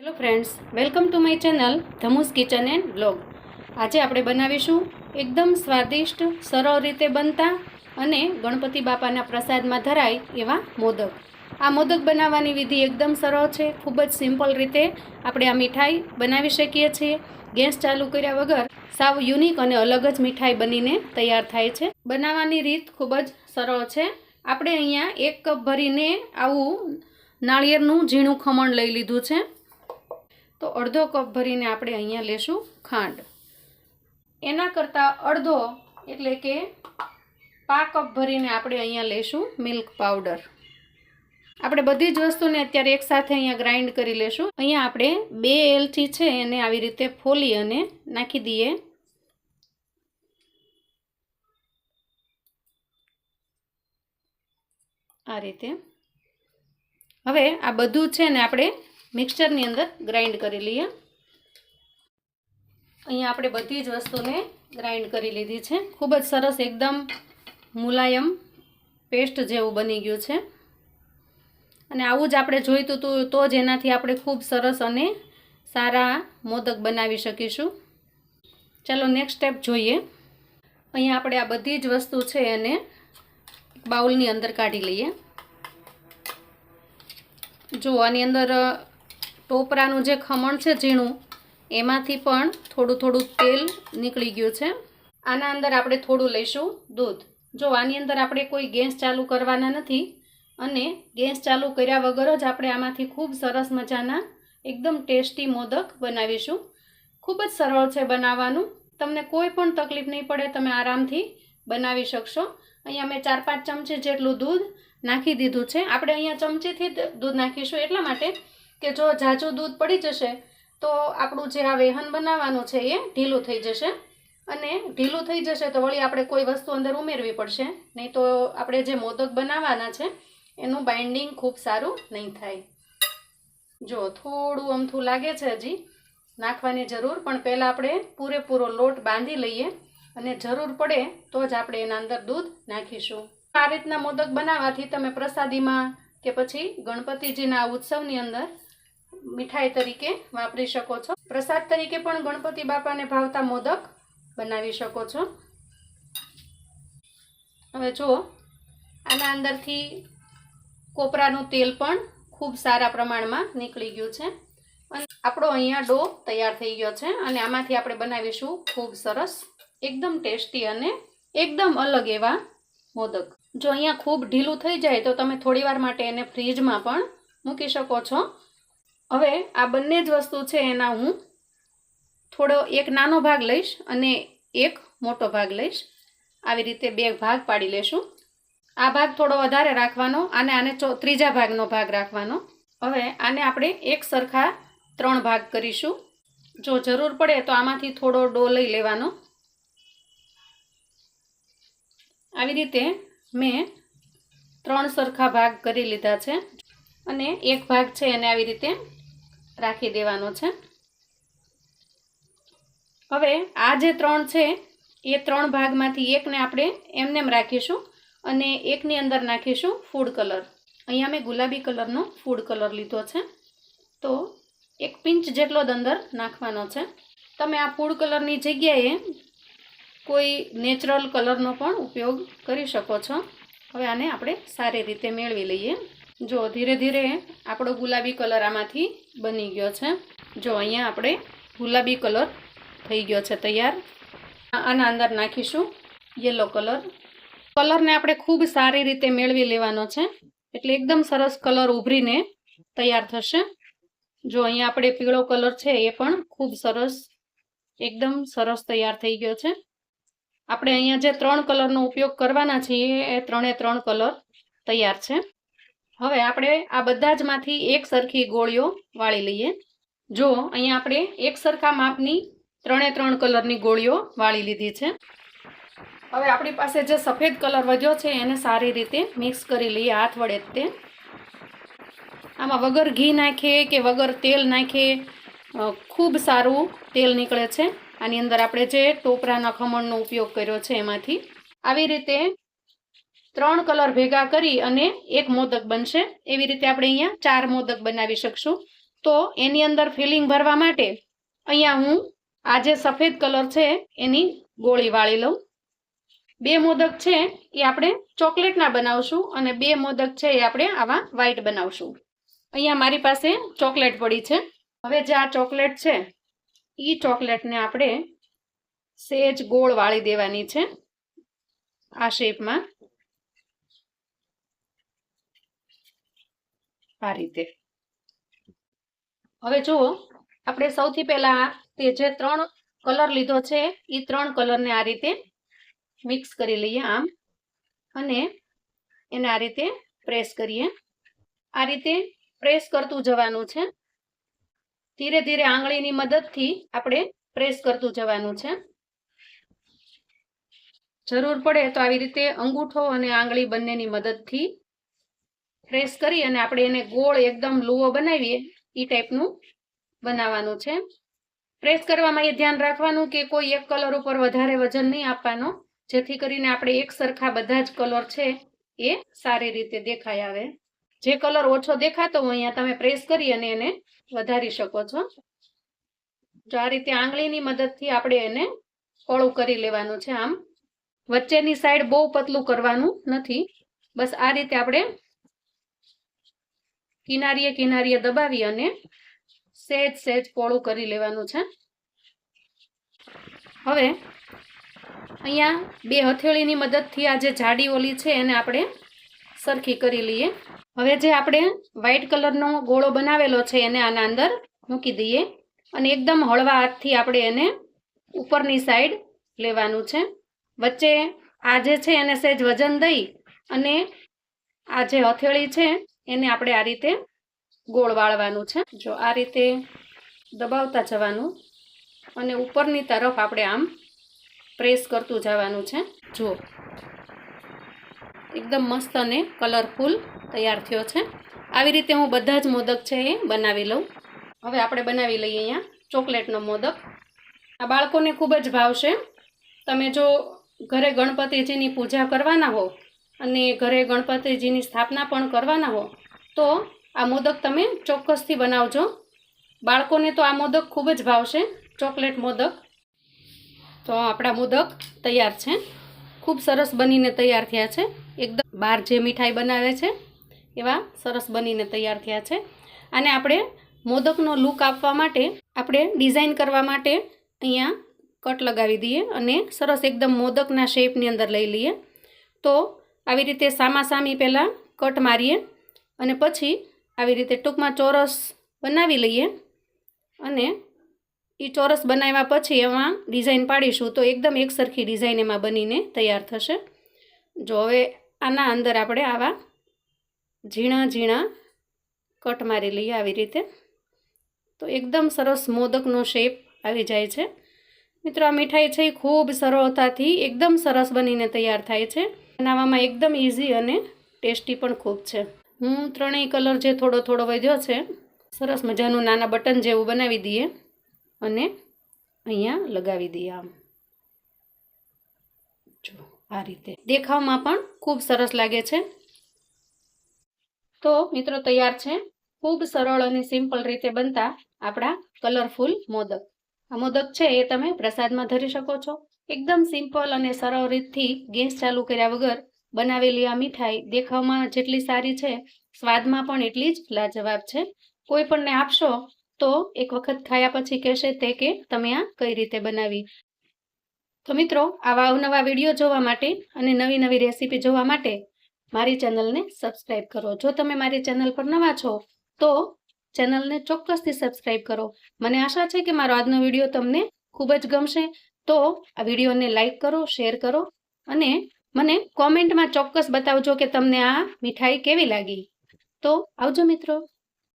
Hello friends welcome to my channel Dhamu's kitchen and blog આજે આપણે બનાવીશું એકદમ સ્વાદિષ્ટ, સરળ રીતે બનતા અને ગણપતિ બાપાના પ્રસાદમાં ધરાય એવા મોદક. આ મોદક બનાવવાની વિધિ એકદમ સરળ છે, ખૂબ જ સિમ્પલ રીતે આપણે આ મીઠાઈ બનાવી શકીએ છીએ. ગેસ ચાલુ કર્યા વગર સાવ યુનિક અને અલગ જ મીઠાઈ બનીને તૈયાર થાય છે. બનાવવાની રીત ખૂબ જ સરળ છે. આપણે અહીંયા એક કપ ભરીને આવું નાળિયેરનું ઝીણું ખમણ લઈ લીધું છે. તો અડધો કપ ભરીને આપણે અહીંયા લેશું ખાંડ. એના કરતાં અડધો એટલે કે પા કપ ભરીને આપણે અહીંયા લેશું મિલ્ક પાવડર. આપણે બધી જ વસ્તુને અત્યારે એકસાથે અહીંયા ગ્રાઇન્ડ કરી લેશું. અહીંયા આપણે બે એલચી છે એને આવી રીતે ફોલી અને નાખી દઈએ. આ રીતે. હવે આ બધું છે ને આપણે મિક્સચરની અંદર ગ્રાઇન્ડ કરી લઈએ. અહીંયા આપણે બધી જ વસ્તુને ગ્રાઇન્ડ કરી લીધી છે. ખૂબ જ સરસ એકદમ મુલાયમ પેસ્ટ જેવું બની ગયું છે. અને આવું જ આપણે જોઈતું હતું તો જ એનાથી આપણે ખૂબ સરસ અને સારા મોદક બનાવી શકીશું. ચાલો નેક્સ્ટ સ્ટેપ જોઈએ. અહીંયા આપણે આ બધી જ વસ્તુ છે એને બાઉલની અંદર કાઢી લઈએ. જો આની અંદર ટોપરાનું જે ખમણ છે ઝીણું, એમાંથી પણ થોડું થોડું તેલ નીકળી ગયું છે. આના અંદર આપણે થોડું લઈશું દૂધ. જો આની અંદર આપણે કોઈ ગેસ ચાલુ કરવાના નથી અને ગેસ ચાલુ કર્યા વગર જ આપણે આમાંથી ખૂબ સરસ મજાના, એકદમ ટેસ્ટી મોદક બનાવીશું. ખૂબ જ સરળ છે બનાવવાનું. તમને કોઈ પણ તકલીફ નહીં પડે, તમે આરામથી બનાવી શકશો. અહીંયા મેં ચાર પાંચ ચમચી જેટલું દૂધ નાખી દીધું છે. આપણે અહીંયા ચમચીથી દૂધ નાખીશું એટલા માટે કે જો ઝાઝું દૂધ પડી જશે, તો આપણું જે આ વેહન બનાવવાનું છે એ ઢીલું થઈ જશે. અને ઢીલું થઈ જશે તો વળી આપણે કોઈ વસ્તુ અંદર ઉમેરવી પડશે. નહીં તો આપણે જે મોદક બનાવવાના છે, એનું બાઇન્ડિંગ ખૂબ સારું નહીં થાય. જો થોડું અમથું લાગે છે હજી, નાખવાની જરૂર, પણ પહેલાં આપણે પૂરેપૂરો લોટ બાંધી લઈએ અને જરૂર પડે તો જ આપણે એના અંદર દૂધ નાખીશું. આ રીતના મોદક બનાવવાથી તમે પ્રસાદીમાં કે પછી ગણપતિજીના ઉત્સવની અંદર મીઠાઈ તરીકે વાપરી શકો છો. પ્રસાદ તરીકે પણ ગણપતિ બાપાને ભાવતા મોદક બનાવી શકો છો. હવે જુઓ, આના અંદરથી કોપરાનું તેલ પણ ખૂબ સારા પ્રમાણમાં નીકળી ગયું છે. અને આપણો અહીંયા ડો તૈયાર થઈ ગયો છે અને આમાંથી આપણે બનાવીશું ખૂબ સરસ, એકદમ ટેસ્ટી અને એકદમ અલગ એવા મોદક. જો અહીંયા ખૂબ ઢીલું થઈ જાય તો તમે થોડીવાર માટે એને ફ્રીજમાં પણ મૂકી શકો છો. હવે આ બંને જ વસ્તુ છે એના હું થોડો એક નાનો ભાગ લઈશ અને એક મોટો ભાગ લઈશ. આવી રીતે બે ભાગ પાડી લેશું. આ ભાગ થોડો વધારે રાખવાનો અને આને ત્રીજા ભાગનો ભાગ રાખવાનો. હવે આને આપણે એક સરખા ત્રણ ભાગ કરીશું. જો જરૂર પડે તો આમાંથી થોડો ડો લઈ લેવાનો. આવી રીતે મેં ત્રણ સરખા ભાગ કરી લીધા છે અને એક ભાગ છે એને આવી રીતે રાખી દેવાનો છે. હવે આ જે ત્રણ છે, એ ત્રણ ભાગમાંથી એકને આપણે એમનેમ રાખીશું અને એકની અંદર નાખીશું ફૂડ કલર અહીંયા મેં ગુલાબી કલરનો ફૂડ કલર લીધો છે. તો એક પિંચ જેટલો જ અંદર નાખવાનો છે. તમે આ ફૂડ કલરની જગ્યાએ કોઈ નેચરલ કલરનો પણ ઉપયોગ કરી શકો છો. હવે આને આપણે સારી રીતે મેળવી લઈએ. જો, ધીરે ધીરે આપણો ગુલાબી કલર આમાંથી બની ગયો છે. જો, અહીંયા આપણે ગુલાબી કલર થઈ ગયો છે તૈયાર. આના અંદર નાખીશું યલો કલર. કલરને આપણે ખૂબ સારી રીતે મેળવી લેવાનો છે. એટલે એકદમ સરસ કલર ઉભરીને તૈયાર થશે. જો, અહીંયા આપણે પીળો કલર છે એ પણ ખૂબ સરસ, એકદમ સરસ તૈયાર થઈ ગયો છે. આપણે અહીંયા જે ત્રણ કલરનો ઉપયોગ કરવાના છીએ એ ત્રણે ત્રણ કલર તૈયાર છે. હવે આપણે આ બધા જ માંથી એક સરખી ગોળીઓ વાળી લઈએ. જો, અહીંયા આપણે એક સરખા માપની ત્રણે ત્રણ કલરની ગોળીઓ વાળી લીધી છે. હવે આપણી પાસે જે સફેદ કલર વધ્યો છે, એને સારી રીતે મિક્સ કરી લઈએ હાથ વડે તે. આમાં વગર ઘી નાખીએ કે વગર તેલ નાખીએ ખૂબ સારું તેલ નીકળે છે. આની અંદર આપણે જે ટોપરાના ખમણનો ઉપયોગ કર્યો છે એમાંથી. આવી રીતે ત્રણ કલર ભેગા કરી અને એક મોદક બનશે. એવી રીતે આપણે અહીંયા ચાર મોદક બનાવી શકશું. તો એની અંદર ફિલિંગ ભરવા માટે અહીંયા હું આ જે સફેદ કલર છે એની ગોળી વાળી લઉં. બે મોદક છે એ આપણે ચોકલેટના બનાવશું અને બે મોદક છે એ આપણે આવા વ્હાઈટ બનાવશું. અહીંયા મારી પાસે ચોકલેટ પડી છે. હવે જે આ ચોકલેટ છે એ ચોકલેટને આપણે સેજ ગોળ વાળી દેવાની છે. આ શેપમાં. આ રીતે. હવે જુઓ, આપણે સૌથી પહેલા તે જે ત્રણ કલર લીધો છે એ ત્રણ કલરને આ રીતે મિક્સ કરી લઈએ આમ. અને એને આ રીતે પ્રેસ કરીએ. આ રીતે પ્રેસ કરતું જવાનું છે. ધીરે ધીરે આંગળીની મદદથી આપણે પ્રેસ કરતું જવાનું છે. જરૂર પડે તો આવી રીતે અંગૂઠો અને આંગળી બંનેની મદદથી પ્રેસ કરી અને આપણે એને ગોળ એકદમ લુવો બનાવીએ એ ટાઈપનું બનાવવાનું છે. પ્રેસ કરવામાં એ ધ્યાન રાખવાનું કે કોઈ એક કલર ઉપર વધારે વજન નહીં આપવાનો, જેથી કરીને આપણે એક સરખા બધા જ કલર છે એ સારી રીતે દેખાય આવે. જે કલર ઓછો દેખાતો હોય, અહીંયા તમે પ્રેસ કરી અને એને વધારી શકો છો. જો આ રીતે આંગળીની મદદથી આપણે એને પોળું કરી લેવાનું છે આમ. વચ્ચેની સાઈડ બહુ પતલું કરવાનું નથી. બસ આ રીતે આપણે કિનારીએ કિનારીએ દબાવી અને સહેજ સહેજ પોળું કરી લેવાનું છે. હવે અહીંયા બે હથેળીની મદદથી આ જે જાડી ઓલી છે એને આપણે સરખી કરી લઈએ. હવે જે આપણે વ્હાઈટ કલરનો ગોળો બનાવેલો છે એને આના અંદર મૂકી દઈએ અને એકદમ હળવા હાથથી આપણે એને ઉપરની સાઈડ લેવાનું છે. વચ્ચે આ જે છે એને સહેજ વજન દઈ અને આ જે હથેળી છે એને આપણે આ રીતે ગોળ વાળવાનું છે. જો આ રીતે દબાવતા જવાનું અને ઉપરની તરફ આપણે આમ પ્રેસ કરતું જવાનું છે. જો એકદમ મસ્ત અને કલરફુલ તૈયાર થયો છે. આવી રીતે હું બધા જ મોદક છે એ બનાવી લઉં. હવે આપણે બનાવી લઈએ અહીંયા ચોકલેટનો મોદક. આ બાળકોને ખૂબ જ ભાવશે. તમે જો ઘરે ગણપતિજીની પૂજા કરવાના હો અને ઘરે ગણપતિજીની સ્થાપના પણ કરવાના હો, તો આ મોદક તમે ચોક્કસથી બનાવજો. બાળકોને તો આ મોદક ખૂબ જ ભાવશે, ચોકલેટ મોદક. તો આપણા મોદક તૈયાર છે. ખૂબ સરસ બનીને તૈયાર થયા છે. એકદમ બહાર જે મીઠાઈ બનાવે છે, એવા સરસ બનીને તૈયાર થયા છે. અને આપણે મોદકનો લુક આપવા માટે, આપણે ડિઝાઇન કરવા માટે અહીંયા કટ લગાવી દઈએ અને સરસ એકદમ મોદકના શેપની અંદર લઈ લઈએ. તો આવી રીતે સામાસામી પહેલાં કટ મારીએ અને પછી આવી રીતે ટૂંકમાં ચોરસ બનાવી લઈએ અને એ ચોરસ બનાવ્યા પછી એમાં ડિઝાઇન પાડીશું તો એકદમ એકસરખી ડિઝાઇન એમાં બનીને તૈયાર થશે. જો હવે આના અંદર આપણે આવા ઝીણા ઝીણા કટ મારી લઈએ આવી રીતે. તો એકદમ સરસ મોદકનો શેપ આવી જાય છે. મિત્રો, આ મીઠાઈ છે એ ખૂબ સરળતાથી એકદમ સરસ બનીને તૈયાર થાય છે. બનાવવામાં એકદમ ઇઝી અને ટેસ્ટી પણ ખૂબ છે. હું ત્રણેય કલર જે થોડો થોડો વધ્યો છે, સરસ મજાનું નાના બટન જેવું બનાવી દઈએ અને અહીંયા લગાવી દઈએ આમ. જો, આ રીતે. દેખાવમાં પણ ખૂબ સરસ લાગે છે. તો મિત્રો તૈયાર છે. ખૂબ સરળ અને સિમ્પલ રીતે બનતા આપણા કલરફુલ મોદક. આ મોદક છે એ તમે પ્રસાદમાં ધરી શકો છો. એકદમ સિમ્પલ અને સરળ રીતથી ગેસ ચાલુ કર્યા વગર બનાવેલી આ મીઠાઈ દેખાવમાં જેટલી સારી છે, સ્વાદમાં પણ એટલી જ લાજવાબ છે. કોઈ પણને આપશો તો એક વખત ખાયા પછી કહેશે તે કે તમે આ કઈ રીતે બનાવી. તો મિત્રો, આવા અવનવા વીડિયો જોવા માટે અને નવી નવી રેસીપી જોવા માટે મારી ચેનલને સબસ્ક્રાઈબ કરો. જો તમે મારી ચેનલ પર નવા છો, તો ચેનલને ચોક્કસથી સબસ્ક્રાઈબ કરો. મને આશા છે કે મારો આજનો વીડિયો તમને ખૂબ જ ગમશે. તો આ વિડીયોને લાઈક કરો, શેર કરો અને મને કોમેન્ટમાં ચોક્કસ બતાવજો કે તમને આ મીઠાઈ કેવી લાગી. તો આવજો મિત્રો.